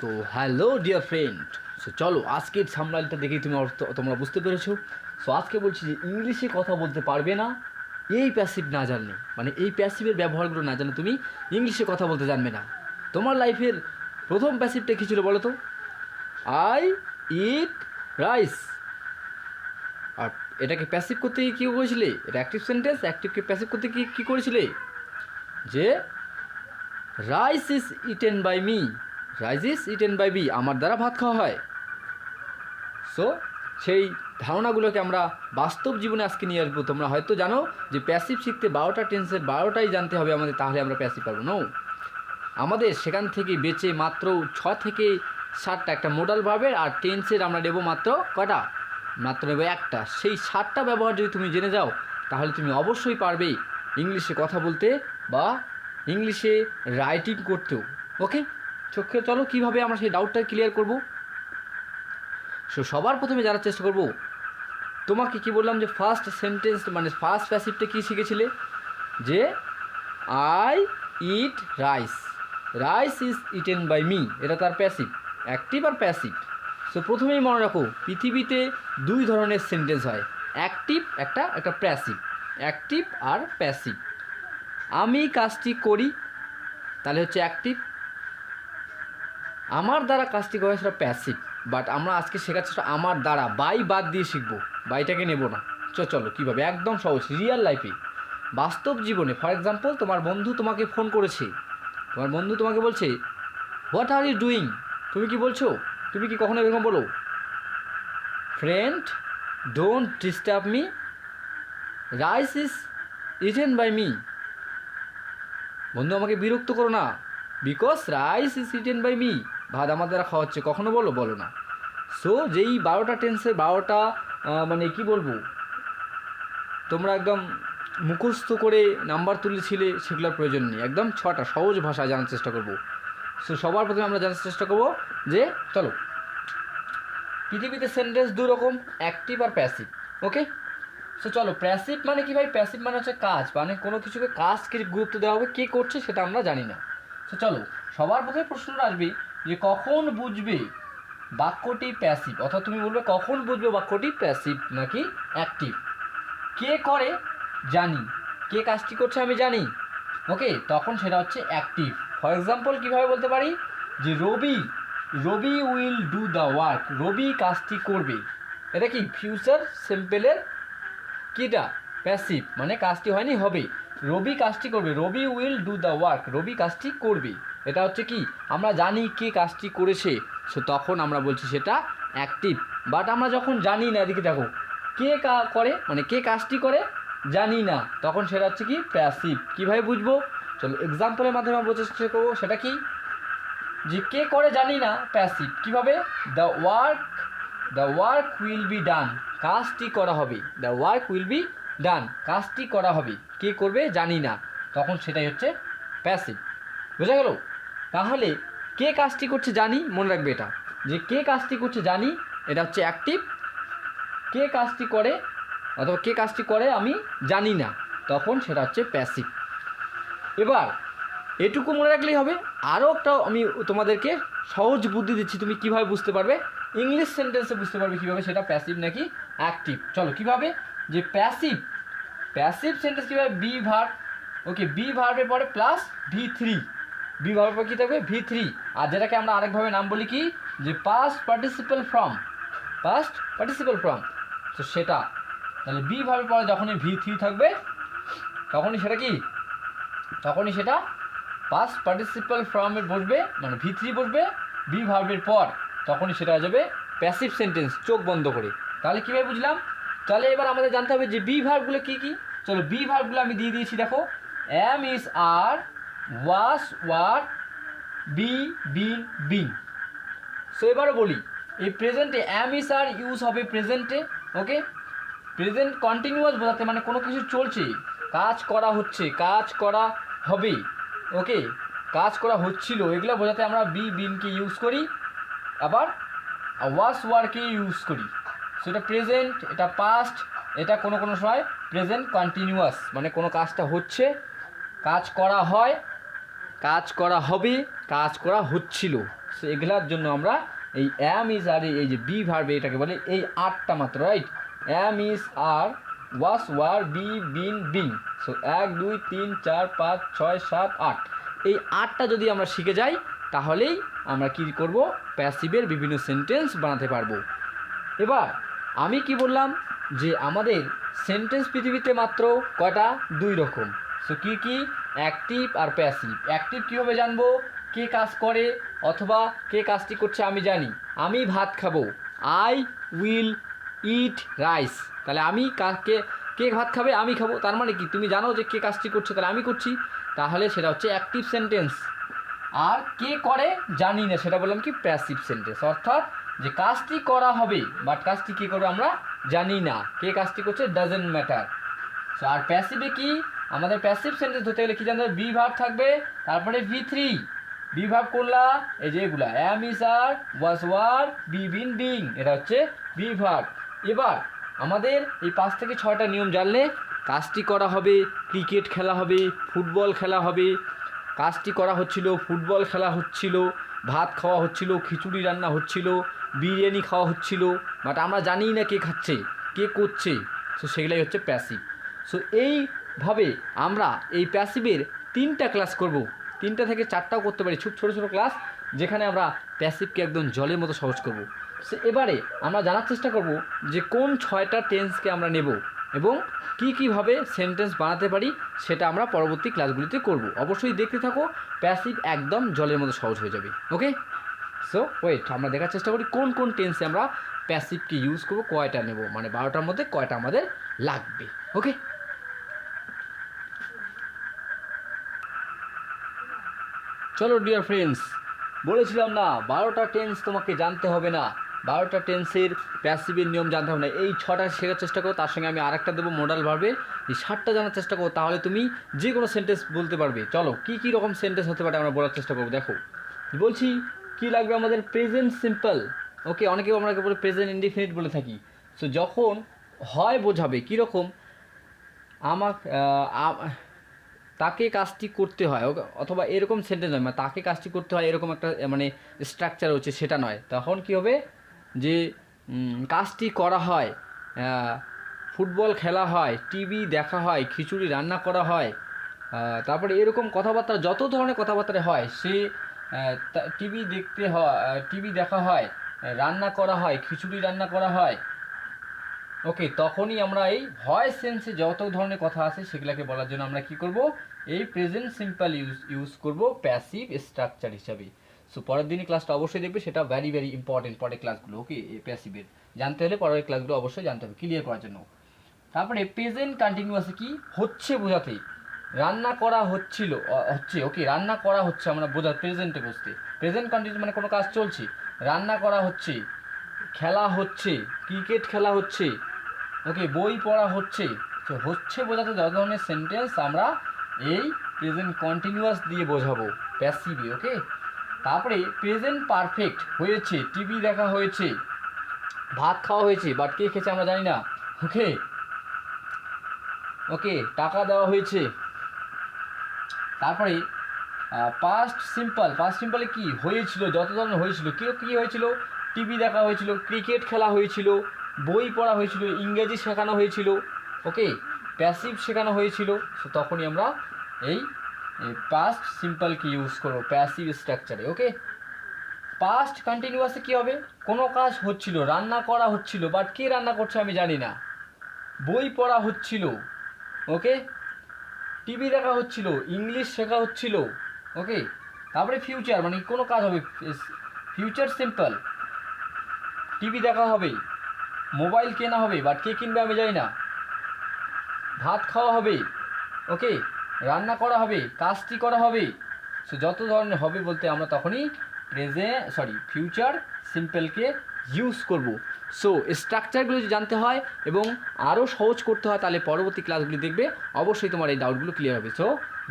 So hello dear friend so চলো, আজকের সামলালটা দেখেই তুমি তোমরা বুঝতে পেরেছ? সো আজকে বলছি যে ইংলিশে কথা বলতে পারবে না, এই প্যাসিভ না জানলে। মানে এই প্যাসিভের ব্যবহারগুলো না জানলে তুমি ইংলিশে কথা বলতে জানবে না। তোমার লাইফের প্রথম প্যাসিভটা কী ছিল বলো তো? আই ইট রাইস আর এটাকে প্যাসিভ করতে গিয়ে কী করেছিলে এটা অ্যাক্টিভ সেন্টেন্স অ্যাক্টিভকে প্যাসিভ করতে গিয়ে কী করেছিলে? যে rice is eaten by me rice is eaten by be, আমার দ্বারা ভাত খাওয়া হয়। সো সেই ধারণাগুলোকে আমরা বাস্তব জীবনে আজকে নিয়ে আসব। তোমরা হয়তো জানো যে প্যাসিভ শিখতে বারোটা টেন্সের বারোটাই জানতে হবে আমাদের, তাহলে আমরা প্যাসিভ পারব। নো আমাদের সেখান থেকে বেঁচে মাত্র ছ থেকে সাতটা একটা মোডাল ভার্বের আর টেন্সের আমরা নেব মাত্র কটা? মাত্র নেব একটা। সেই সাতটা ব্যবহার যদি তুমি জেনে যাও, তাহলে তুমি অবশ্যই পারবে ইংলিশে কথা বলতে বা ইংলিশে রাইটিং করতেও। ওকে চোখে চলো, কীভাবে আমরা সেই ডাউটটা ক্লিয়ার করব? সো সবার প্রথমে জানার চেষ্টা করব, তোমাকে কি বললাম যে ফার্স্ট সেন্টেন্স মানে ফার্স্ট প্যাসিভটা কী শিখেছিলে? যে I eat rice rice is eaten by me এটা তার প্যাসিভ অ্যাক্টিভ আর প্যাসিভ সো প্রথমেই মনে রাখো, পৃথিবীতে দুই ধরনের সেন্টেন্স হয় অ্যাক্টিভ একটা একটা প্যাসিভ অ্যাক্টিভ আর প্যাসিভ আমি কাজটি করি, তাহলে হচ্ছে অ্যাক্টিভ আমার দ্বারা কাজটি করে সেটা প্যাসিভ বাট আমরা আজকে শেখাচ্ছি সেটা আমার দ্বারা। বাই বাদ দিয়ে শিখব। বাইটাকে নেব না। চ, চলো, কীভাবে? একদম সহজ রিয়েল লাইফে বাস্তব জীবনে ফর এক্সাম্পল তোমার বন্ধু তোমাকে ফোন করেছে। তোমার বন্ধু তোমাকে বলছে হোয়াট আর ইউ ডুইং তুমি কি বলছো? তুমি কি কখনো এরকম বলো? Friend don't disturb me rice is eaten by me বন্ধু আমাকে বিরক্ত করো না। Because rice is eaten by me ভাত আমার দ্বারা খাওয়া হচ্ছে, কখনো বলো বলো না। সো যেই বারোটা টেন্সের বারোটা মানে কি বলব? তোমরা একদম মুখস্থ করে নাম্বার তুলেছিলে, সেগুলোর প্রয়োজন নেই। একদম ছটা, সহজ ভাষা জানার চেষ্টা করব। সো সবার প্রথমে আমরা জানার চেষ্টা করব যে, চলো। পৃথিবীতে সেন্টেন্স দু রকম অ্যাক্টিভ আর প্যাসিভ ওকে সো চলো প্যাসিভ মানে কি ভাই? প্যাসিভ মানে হচ্ছে কাজ মানে কোনো কিছুকে কাজকে গুরুত্ব দেওয়া হবে, কে করছে সেটা আমরা জানি না। সো চলো, সবার প্রথমে প্রশ্নটা আসবে যে কখন বুঝবে বাক্যটি প্যাসিভ অর্থাৎ তুমি বলবে কখন বুঝবে বাক্যটি প্যাসিভ নাকি অ্যাক্টিভ কে করে? জানি। কে কাজটি করছে আমি জানি। ওকে, তখন সেটা হচ্ছে অ্যাক্টিভ ফর এক্সাম্পল কীভাবে বলতে পারি? যে Ravi Ravi will do the work Ravi কাজটি করবে। এটা কি? ফিউচার সিম্পলের কিটা? প্যাসিভ মানে কাজটি হয়নি, হবে। রবি কাজটি করবে, Ravi will do the work Ravi কাজটি করবে। এটা হচ্ছে কি? আমরা জানি কে কাজটি করেছে, সো তখন আমরা বলছি সেটা অ্যাক্টিভ বাট আমরা যখন জানি না, এদিকে দেখো, কে কা করে মানে কে কাজটি করে, জানি না। তখন সেটা হচ্ছে কি? প্যাসিভ কীভাবে বুঝব? চলো এক্সাম্পলের মাধ্যমে আমরা চেষ্টা করব সেটা কি? যে কে করে জানি না প্যাসিভ কীভাবে? The work the work will be done কাজটি করা হবে। The work will be done, কাজটি করা হবে। কে করবে জানি না। তখন সেটাই হচ্ছে প্যাসিভ বোঝা গেল? তাহলে কে কাজটি করছে জানি? মনে রাখবে এটা। যে কে কাজটি করছে জানি, এটা হচ্ছে অ্যাক্টিভ কে কাজটি করে অথবা কে কাজটি করে আমি জানি না। তখন সেটা হচ্ছে প্যাসিভ এবার, এটুকু মনে রাখলেই হবে। আরও একটা আমি তোমাদেরকে সহজ বুদ্ধি দিচ্ছি, তুমি কীভাবে বুঝতে পারবে? ইংলিশ সেন্টেন্সে বুঝতে পারবে কীভাবে সেটা প্যাসিভ নাকি অ্যাক্টিভ চলো, কীভাবে? যে প্যাসিভ প্যাসিভ সেন্টেন্স কীভাবে বি ভার ওকে বি ভার্বের পরে প্লাস ভি থ্রি বি ভার্বের পর কী থাকবে? ভি থ্রি আর যেটাকে আমরা আরেকভাবে নাম বলি কি? যে past participle form past participle form তো সেটা, তাহলে বি ভার্বের পরে যখনই ভি থ্রি থাকবে, তখনই সেটা কি? তখনই সেটা পাস্ট পার্টিসিপাল ফর্মে বসবে মানে ভি থ্রি বসবে বি ভার্বের পর, তখনই সেটা হয়ে যাবে প্যাসিভ সেন্টেন্স চোখ বন্ধ করে। তাহলে কীভাবে বুঝলাম? তাহলে এবার আমাদের জানতে হবে যে বি ভার্বগুলো কী কী? চলো বি ভার্বগুলো আমি দিয়ে দিয়েছি, দেখো। Am is are was were be been been so এবারে বলি, এই প্রেজেন্টে অ্যাম ইস আর ইউজ হবে প্রেজেন্টে ওকে প্রেজেন্ট কন্টিনিউয়াস বোঝাতে মানে কোনো কিছু চলছে, কাজ করা হচ্ছে, কাজ করা হবে ওকে কাজ করা হচ্ছিল, এগুলো বোঝাতে আমরা বি বিনকে ইউজ করি, আবার ওয়াস ওয়ার্কে ইউজ করি। সেটা প্রেজেন্ট এটা পাস্ট এটা কোনো কোনো সময় প্রেজেন্ট কন্টিনিউয়াস মানে কোনো কাজটা হচ্ছে, কাজ করা হয়, কাজ করা হবে, কাজ করা হচ্ছিল। সো এগুলার জন্য আমরা এই অ্যাম ইজ আর এই যে বি ভার্বে এটাকে বলে এই আটটা মাত্র right am is are was were be been being so এক, দুই, তিন, চার, পাঁচ, ছয়, সাত, আট। এই আটটা যদি আমরা শিখে যাই, তাহলেই আমরা কি করব? প্যাসিভের বিভিন্ন সেন্টেন্স বানাতে পারব। এবার আমি কি বললাম যে আমাদের সেন্টেন্স পৃথিবীতে মাত্র কয়টা? দুই রকম। সো কী কী? অ্যাক্টিভ আর প্যাসিভ অ্যাক্টিভ কীভাবে জানব? কে কাজ করে অথবা কে কাজটি করছে আমি জানি। আমি ভাত খাব। আই উইল ইট রাইস তাহলে আমি কাকে, কে ভাত খাবে আমি খাব। তার মানে কি? তুমি জানো যে কে কাজটি করছে তাহলে আমি করছি। তাহলে সেটা হচ্ছে অ্যাক্টিভ সেন্টেন্স আর কে করে জানি না সেটা বললাম কি? প্যাসিভ সেন্টেন্স অর্থাৎ যে কাজটি করা হবে বাট কাজটি কী করবে আমরা জানি না। কে কাজটি করছে ডাজেন্ট ম্যাটার সো আর প্যাসিভে কি? আমাদের প্যাসিভ সেন্টেন্স হতে গেলে কি জানতে হবে? বি ভার্ব থাকবে, তারপরে ভি থ্রি বি ভার্ব করলা, এই যে এগুলা। Am is are was were be been being এটা হচ্ছে বি ভার্ব এবার, আমাদের এই পাঁচ থেকে ছয়টা নিয়ম জানলে কাজটি করা হবে ক্রিকেট খেলা হবে ফুটবল খেলা হবে। কাজটি করা হচ্ছিল ফুটবল খেলা হচ্ছিল। ভাত খাওয়া হচ্ছিল, খিচুড়ি রান্না হচ্ছিল, বিরিয়ানি খাওয়া হচ্ছিল বাট আমরা জানি না কে খাচ্ছে, কে করছে সো সেগুলাই হচ্ছে প্যাসিভ সো এইভাবে আমরা এই প্যাসিভের তিনটা ক্লাস করব। তিনটা থেকে চারটাও করতে পারি খুব ছোটো ছোটো ক্লাস যেখানে আমরা প্যাসিভকে একদম জলের মতো সহজ করব। সে এবারে আমরা জানার চেষ্টা করব যে কোন ছয়টা টেন্সকে আমরা নেব। এবং কি কীভাবে সেন্টেন্স বানাতে পারি সেটা আমরা পরবর্তী ক্লাসগুলিতে করব। অবশ্যই দেখতে থাকো প্যাসিভ একদম জলের মতো সহজ হয়ে যাবে ওকে সো ওয়েট আমরা দেখার চেষ্টা করি কোন কোন টেন্সে আমরা প্যাসিভকে ইউজ করব, কয়টা নেব? মানে বারোটার মধ্যে কয়টা আমাদের লাগবে ওকে চলো ডিয়ার ফ্রেন্ডস বলেছিলাম না, বারোটা টেন্স তোমাকে জানতে হবে না। বারোটা টেন্সের প্যাসিভের নিয়ম জানতে হবে না। এই ছটা শেখার চেষ্টা করো, তার সঙ্গে আমি আরেকটা দেবো মোডাল ভার্বে এই ষাটটা জানার চেষ্টা করো, তাহলে তুমি যে কোনো সেন্টেন্স বলতে পারবে। চলো, কী কী রকম সেন্টেন্স হতে পারে আমরা বলার চেষ্টা করব, দেখো। বলছি, কি লাগবে আমাদের প্রেজেন্ট সিম্পল ওকে অনেকেও আমরা বলে প্রেজেন্ট ইনডিফিনিট বলে থাকি। সো যখন হয় বোঝাবে কীরকম আমার তাকে কাজটি করতে হয় অথবা এরকম সেন্টেন্স নয় মানে তাকে কাজটি করতে হয়, এরকম একটা মানে স্ট্রাকচার হচ্ছে সেটা নয়। তখন কি হবে? যে কাজটি করা হয় ফুটবল খেলা হয়, টিভি দেখা হয়, খিচুড়ি রান্না করা হয় তারপরে এরকম কথাবার্তা, যত ধরনের কথাবার্তা হয়, সে টিভি দেখতে হয় টিভি দেখা হয়, রান্না করা হয়, খিচুড়ি রান্না করা হয়, ওকে, তখনই আমরা এই ভয়েস সেন্সে যত ধরনের কথা আছে সেগুলোকে বলার জন্য আমরা কি করব? এই প্রেজেন্ট সিম্পল ইউজ ইউজ করব প্যাসিভ স্ট্রাকচার হিসাবে। সো পরের দিনই ক্লাসটা অবশ্যই দেখবে, সেটা ভেরি ভেরি ইম্পর্টেন্ট পরের ক্লাসগুলো ওকে এই প্যাসিভের জানতে হলে পরের ক্লাসগুলো অবশ্যই জানতে হবে ক্লিয়ার করার জন্য। তারপরে প্রেজেন্ট কন্টিনিউয়াসে কি হচ্ছে বোঝাতে। রান্না করা হচ্ছিল হচ্ছে ওকে রান্না করা হচ্ছে আমরা বোঝা প্রেজেন্টে বসতে। প্রেজেন্ট কন্টিনিউ মানে কোনো কাজ চলছে। রান্না করা হচ্ছে, খেলা হচ্ছে ক্রিকেট খেলা হচ্ছে ওকে বই পড়া হচ্ছে। তো হচ্ছে বোঝাতে যত ধরনের সেন্টেন্স আমরা এই প্রেজেন্ট কন্টিনিউয়াস দিয়ে বোঝাবো প্যাসিভে ওকে তারপরে প্রেজেন্ট পারফেক্ট হয়েছে টিভি দেখা হয়েছে, ভাত খাওয়া হয়েছে বাট কে খেয়েছে আমরা জানি না। ওকে ওকে টাকা দেওয়া হয়েছে। তারপরে পাস্ট সিম্পল পাস্ট সিম্পলে কি হয়েছিল, যত ধরনের হয়েছিল, কী কী হয়েছিল? টিভি দেখা হয়েছিল ক্রিকেট খেলা হয়েছিল, বই পড়া হয়েছিল, ইংরেজি শেখানো হয়েছিল ওকে প্যাসিভ শেখানো হয়েছিল সো তখনই আমরা এই পাস্ট সিম্পলকে ইউজ করব প্যাসিভ স্ট্রাকচারে ওকে পাস্ট কন্টিনিউয়াসে কী হবে? কোনো কাজ হচ্ছিল, রান্না করা হচ্ছিল বাট কে রান্না করছে আমি জানি না। বই পড়া হচ্ছিল ওকে টিভি দেখা হচ্ছিল ইংলিশ শেখা হচ্ছিল ওকে তারপরে ফিউচার মানে কোনো কাজ হবে? ফিউচার সিম্পল টিভি দেখা হবে মোবাইল কেনা হবে বাট কে কিনবে আমি জানি না। ভাত খাওয়া হবে ওকে রান্না করা হবে, কাজটি করা হবে, সো যত ধরনের হবে বলতে আমরা তখনই প্রেজে সরি ফিউচার সিম্পলকে ইউজ করব। সো স্ট্রাকচারগুলো যদি জানতে হয় এবং আরও সহজ করতে হয়, তাহলে পরবর্তী ক্লাসগুলি দেখবে, অবশ্যই তোমার এই ডাউটগুলো ক্লিয়ার হবে। সো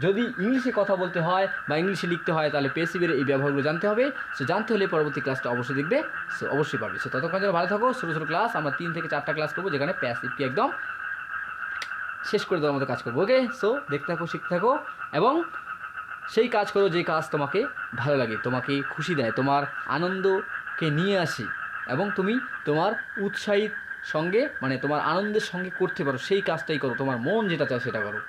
যদি ইংলিশে কথা বলতে হয় বা ইংলিশে লিখতে হয়, তাহলে পেসিভের এই ব্যবহারগুলো জানতে হবে। সো জানতে হলে পরবর্তী ক্লাসটা অবশ্যই দেখবে। সো অবশ্যই পারবে। সো ততক্ষণ যেন ভালো থাকো। ছোটো ছোটো ক্লাস আমরা তিন থেকে চারটা ক্লাস করব, যেখানে প্যাসিভকে একদম শেষ করে দেওয়ার মতো কাজ করব ওকে সো দেখতে থাকো, শিখতে থাকো, এবং সেই কাজ করো, যে কাজ তোমাকে ভালো লাগে, তোমাকে খুশি দেয়, তোমার আনন্দকে নিয়ে আসি, এবং তুমি তোমার উৎসাহিত সঙ্গে মানে তোমার আনন্দের সঙ্গে করতে পারো, সেই কাজটাই করো, তোমার মন যেটা চায় সেটা করো।